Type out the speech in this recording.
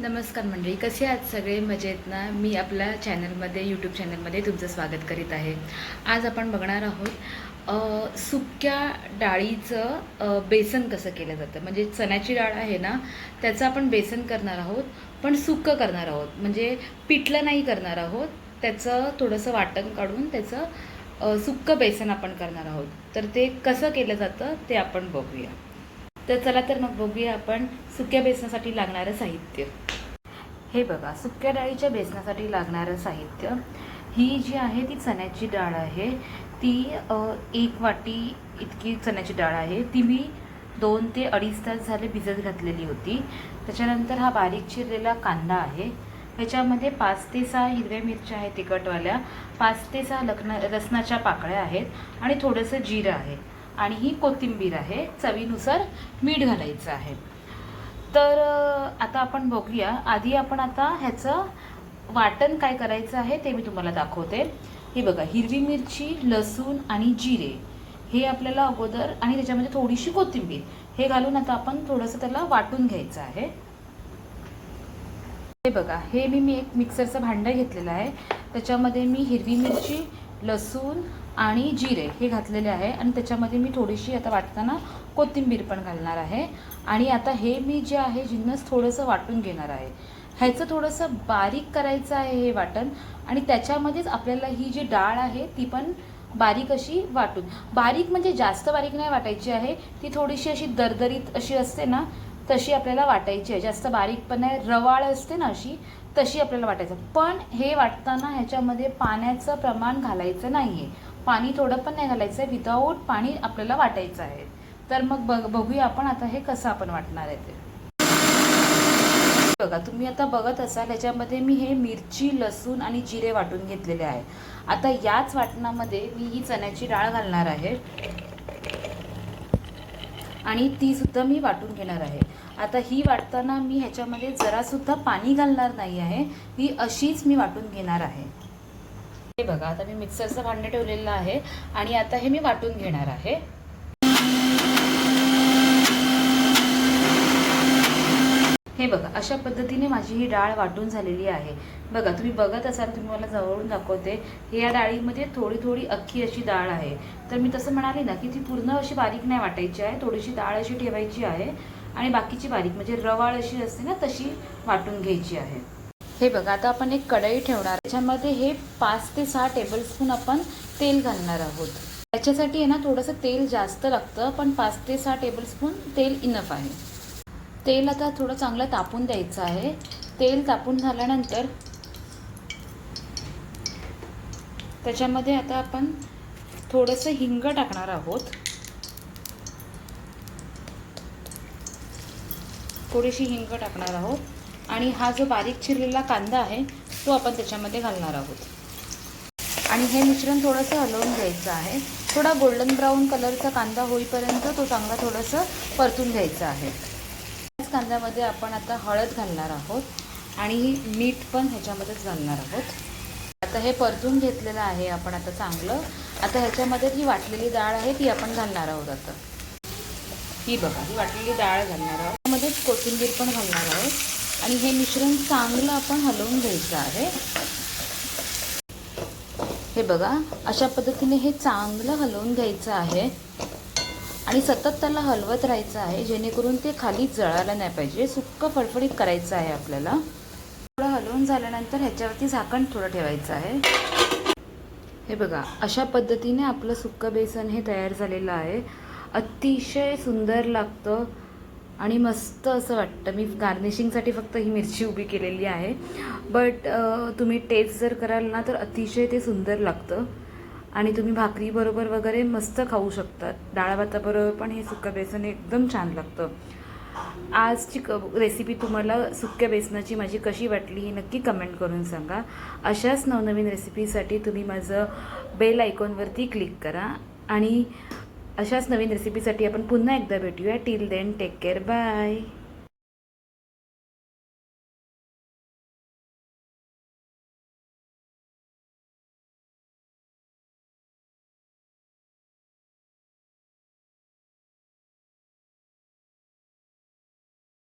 नमस्कार मंडळी कसे आहात सगळे? मजेत ना? मी आपल्या चॅनलमध्ये यूट्यूब चॅनलमध्ये तुमचं स्वागत करीत आहे. आज आपण बघणार आहोत सुक्या डाळीचं बेसन कसं केलं जातं? म्हणजे चण्याची डाळ आहे ना त्याचं आपण बेसन करणार आहोत पण सुकं करणार आहोत. म्हणजे पिठलं नाही करणार आहोत त्याचं थोडंसं वाटण काढून त्याचं सुकं बेसन आपण करणार आहोत. तर ते कसं केलं जातं ते आपण बघूया. तर चला तर मग बघूया आपण सुक्या बेसनासाठी लागणारं साहित्य. हे बघा सुक्या डाळीच्या बेसनासाठी लागणारं साहित्य. ही जी आहे ती चण्याची डाळ आहे. ती एक वाटी इतकी चण्याची डाळ आहे. ती मी दोन ते अडीच तास झाले भिजत घातलेली होती. त्याच्यानंतर हा बारीक चिरलेला कांदा आहे. ह्याच्यामध्ये पाच ते सहा हिरव्या मिरच्या आहेत तिखटवाल्या. पाच ते सहा लखना लसणाच्या पाकळ्या आहेत. आणि थोडंसं जिरं आहे. आणि ही कोथिंबीर आहे चवीनुसार मीठ घालायचं आहे. तर आता आपण बघूया. आधी आपण आता ह्याचं वाटण काय करायचं आहे ते मी तुम्हाला दाखवते. हे बघा हिरवी मिरची लसूण आणि जिरे हे आपल्याला अगोदर आणि त्याच्यामध्ये थोडीशी कोथिंबीर हे घालून आता आपण थोडंसं त्याला वाटून घ्यायचं आहे. हे बघा हे मी मी एक मिक्सरचं भांडं घेतलेलं आहे. त्याच्यामध्ये मी हिरवी मिरची लसूण आणि जिरे हे घातलेले आहे. आणि त्याच्यामध्ये मी थोडीशी आता वाटताना कोथिंबीर पण घालणार आहे. आणि आता हे मी जे आहे जिन्नस थोडंसं वाटून घेणार आहे. ह्याचं थोडंसं बारीक करायचं आहे हे वाटण. आणि त्याच्यामध्येच आपल्याला ही जी डाळ आहे ती पण बारीक अशी वाटून. बारीक म्हणजे जास्त बारीक नाही वाटायची आहे. ती थोडीशी अशी दरदरीत अशी असते ना तशी आपल्याला वाटायची आहे. जास्त बारीक पण नाही रवाळ असते ना अशी तशी आपल्याला वाटायचं? पण हे वाटताना ह्याच्यामध्ये पाण्याचं प्रमाण घालायचं नाही आहे पाणी थोडं पण नाही घालायचं आहे विदाऊट पाणी आपल्याला वाटायचं आहे. तर मग बघ बघूया आपण आता हे कसं आपण वाटणार आहे ते. बघा तुम्ही आता बघत असाल याच्यामध्ये मी हे मिरची लसूण आणि जिरे वाटून घेतलेले आहे. आता याच वाटणामध्ये मी ही चण्याची डाळ घालणार आहे. आणि ती सुद्धा मी वाटून घेणार आहे. आता ही वाटताना मी ह्याच्यामध्ये जरासुद्धा पाणी घालणार नाही आहे. ही अशीच मी वाटून घेणार आहे. हे बघा आता मी मिक्सरचं भांडं ठेवलेलं आहे आणि आता हे मी वाटून घेणार आहे. हे बघा अशा पद्धतीने माझी ही डाळ वाटून झालेली आहे. बघा तुम्ही बघत असाल तुम्ही मला जवळून दाखवते हे या डाळीमध्ये थोडी थोडी अख्खी अशी डाळ आहे. तर मी तसं म्हणाले ना की ती पूर्ण अशी बारीक नाही वाटायची आहे थोडीशी डाळ अशी ठेवायची आहे आणि बाकीची बारीक म्हणजे रवाळ अशी असते ना तशी वाटून घ्यायची आहे. हे बघा आता आपण एक कढई ठेवणार त्याच्यामध्ये हे पाच ते सहा टेबलस्पून आपण तेल घालणार आहोत. त्याच्यासाठी आहे ना थोडंसं तेल जास्त लागतं पण पाच ते सहा टेबलस्पून तेल इनफ आहे. तेल आता थोडं चांगलं तापून द्यायचं आहे. तेल तापून झाल्यानंतर त्याच्यामध्ये आता आपण थोडंसं हिंग टाकणार आहोत. थोडीशी हिंग टाकणार आहोत. आणि हा जो बारीक चिरलेला कांदा आहे तो आपण त्याच्यामध्ये घालणार आहोत. आणि हे मिश्रण थोडंसं हलवून घ्यायचं आहे. थोडा गोल्डन ब्राऊन कलरचा कांदा होईपर्यंत तो चांगला थोडंसं परतून घ्यायचा आहे. कांद्यामध्ये आपण आता हळद घालणार आहोत आणि मीठ पण ह्याच्यामध्येच घालणार आहोत. आता हे परतून घेतलेलं आहे आपण आता चांगलं. आता ह्याच्यामध्ये ही वाटलेली डाळ आहे ती आपण घालणार आहोत आता. ही बघा ही वाटलेली डाळ घालणार आहोत. त्यामध्येच कोथिंबीर पण घालणार आहोत. आणि हे मिश्रण चांगलं आपण हलवून घ्यायचं आहे. हे बघा अशा पद्धतीने हे चांगलं हलवून घ्यायचं आहे. आणि सतत त्याला हलवत राहायचं आहे जेणेकरून ते खाली जळायला नाही पाहिजे. सुक्क फडफडीत करायचं आहे आपल्याला. थोडं हलवून झाल्यानंतर ह्याच्यावरती झाकण थोडं ठेवायचं आहे. हे बघा अशा पद्धतीने आपलं सुक्कं बेसन हे तयार झालेलं आहे. अतिशय सुंदर लागतं आणि मस्त असं वाटतं. मी गार्निशिंगसाठी फक्त ही मिरची उभी केलेली आहे. बट तुम्ही टेस्ट जर कराल ना तर अतिशय ते सुंदर लागतं. आणि तुम्ही भाकरीबरोबर वगैरे मस्त खाऊ शकतात डाळ भाताबरोबर पण हे सुक्कं बेसन एकदम छान लागतं. आजची क रेसिपी तुम्हाला सुक्या बेसनाची माझी कशी वाटली ही नक्की कमेंट करून सांगा. अशाच नवनवीन रेसिपीसाठी तुम्ही माझं बेल आयकॉनवरती क्लिक करा. आणि अशाच नवीन रेसिपीसाठी आपण पुन्हा एकदा भेटूया. Till then take care bye